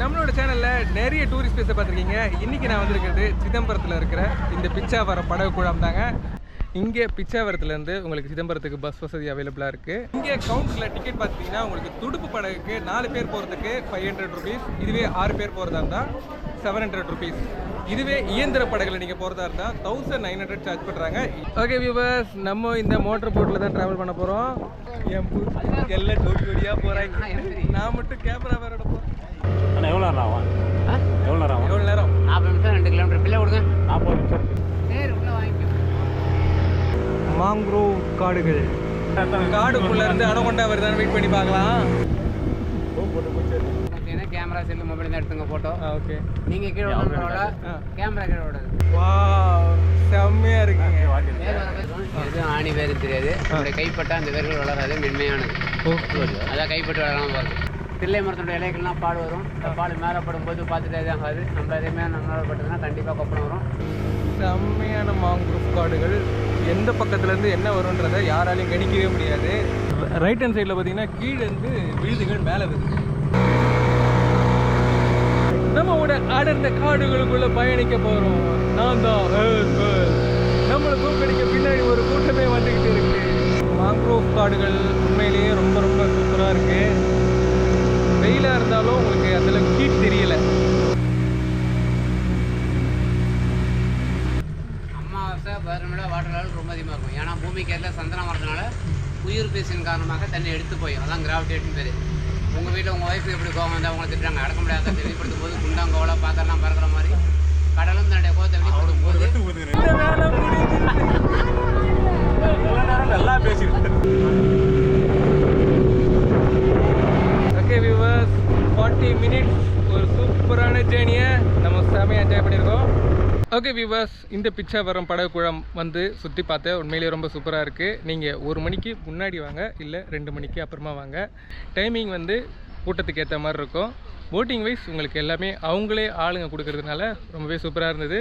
நம்மளோட சேனலில் நிறைய டூரிஸ்ட் பிளேஸை பார்த்துருக்கீங்க. இன்றைக்கி நான் வந்திருக்கிறது சிதம்பரத்தில் இருக்கிற இந்த பிச்சாவரம் படகு குழாம் தாங்க. இங்கே பிச்சாவரத்துலேருந்து உங்களுக்கு சிதம்பரத்துக்கு பஸ் வசதி அவைலபிளாக இருக்குது இங்கே கவுண்டரில் டிக்கெட் பார்த்தீங்கன்னா உங்களுக்கு துடுப்பு படகுக்கு நாலு பேர் போகிறதுக்கு ஃபைவ் ஹண்ட்ரட் ருபீஸ் இதுவே ஆறு பேர் போகிறதா இருந்தால் செவன் ஹண்ட்ரட் ருபீஸ் இதுவே இயந்திர படகுல நீங்கள் போகிறதா இருந்தால் தௌசண்ட் நைன் ஹண்ட்ரட் சார்ஜ் பண்ணுறாங்க ஓகே வியூவர்ஸ் நம்ம இந்த மோட்டர் போட்டில் தான் ட்ராவல் பண்ண போகிறோம் என் எல்லாம் ஜோடி ஜோடியாக போகிறாங்க நான் மட்டும் கேமரா வேறோட போகிறேன் அண்ணா எவ்வளோ நேரம் ஆகும்? எவ்வளோ நேரம் ஆகும்? எவ்வளோ நேரம்? நாற்பது நிமிஷம் ரெண்டு கிலோமீட்டர். பிள்ளை கொடுங்க. நாற்பது நிமிஷம். நேரு உள்ள வாங்கிக்கோ. மாங்க்ரோவ் காடுகள். காடுக்குள்ள இருந்து அடகொண்டா வருதான்னு வெயிட் பண்ணி பார்க்கலாம். கேமரா செல்லு மொபைல் தான் எடுத்துங்க ஃபோட்டோ ஓகே. நீங்கள் கீழே ஆ. கேமரா கீழே விடாது. வா செம்மையா இருக்குங்க வேர் வளர்றது எதுவும் ஆணி வேறு தெரியாது. நம்முடைய கைப்பட்டா அந்த வேர்கள் வளராது மென்மையானது. அதான் கைப்பட்டு வளராம போகிறது தில்லை மரத்தோட இலைகள்லாம் பால் வரும். அந்த பால் மேலே படும்போது பார்த்துட்டே தான் ஆகாது நம்ம எதுவுமே நம்மளால பட்டதுன்னா கண்டிப்பாக கொப்பளம் வரும். செம்மையான மாங்குரூப் காடுகள். எந்த பக்கத்துலேருந்து என்ன வரும்ன்றதை யாராலையும் கணிக்கவே முடியாது. ரைட் ஹேண்ட் சைடில் பார்த்தீங்கன்னா கீழே இருந்து விழுதுகள் மேலே வருது. நம்ம கூட அடர்ந்த காடுகளுக்குள்ள பயணிக்க போறோம். நான் தான் நம்மளை தூக்கடிக்க பின்னாடி ஒரு கூட்டமே வந்துகிட்டு இருக்கு. மாங்க்ரோவ் காடுகள் உண்மையிலேயே ரொம்ப ரொம்ப சூப்பராக இருக்கு வெயிலாக அதில் ஹீட் தெரியல. அமாவாசை பௌர்ணமியோட வாட்டர் லெவல் ரொம்ப அதிகமாக இருக்கும். ஏன்னா பூமிக்கு எல்லாம் சந்தனம் வரதுனால உயிர் பேசின் காரணமாக தண்ணி எடுத்து போய் அதான் கிராவிடேட்னு பேர். உங்கள் வீட்டில் உங்கள் ஒய்ஃபு எப்படி கோவம் வந்தால் அவங்களை திட்டுறாங்க. அடக்க முடியாத தெளிவுபடுத்தும் போது குண்டாங்கோல பாத்திரம்லாம் பறக்கிற மாதிரி கடலும் தன்னுடைய கோவத்தை வெளிப்படுத்தும் போது இந்த வேலை முடியுது நல்லா பேசியிருக்கேன் ஓகே வியூவர்ஸ் ஃபார்ட்டி மினிட்ஸ் ஒரு சூப்பரான ஜேர்னியை நம்ம செமையாக என்ஜாய் பண்ணியிருக்கோம். ஓகே வியூவர்ஸ் இந்த பிச்சாவரம் படகு குளம் வந்து சுற்றி பார்த்தேன் உண்மையிலேயே ரொம்ப சூப்பராக இருக்குது நீங்கள் ஒரு மணிக்கு முன்னாடி வாங்க இல்லை ரெண்டு மணிக்கு அப்புறமா வாங்க. டைமிங் வந்து கூட்டத்துக்கு ஏற்ற மாதிரி இருக்கும். போட்டிங் வைஸ் உங்களுக்கு எல்லாமே அவங்களே ஆளுங்க கொடுக்கறதுனால ரொம்பவே சூப்பராக இருந்தது.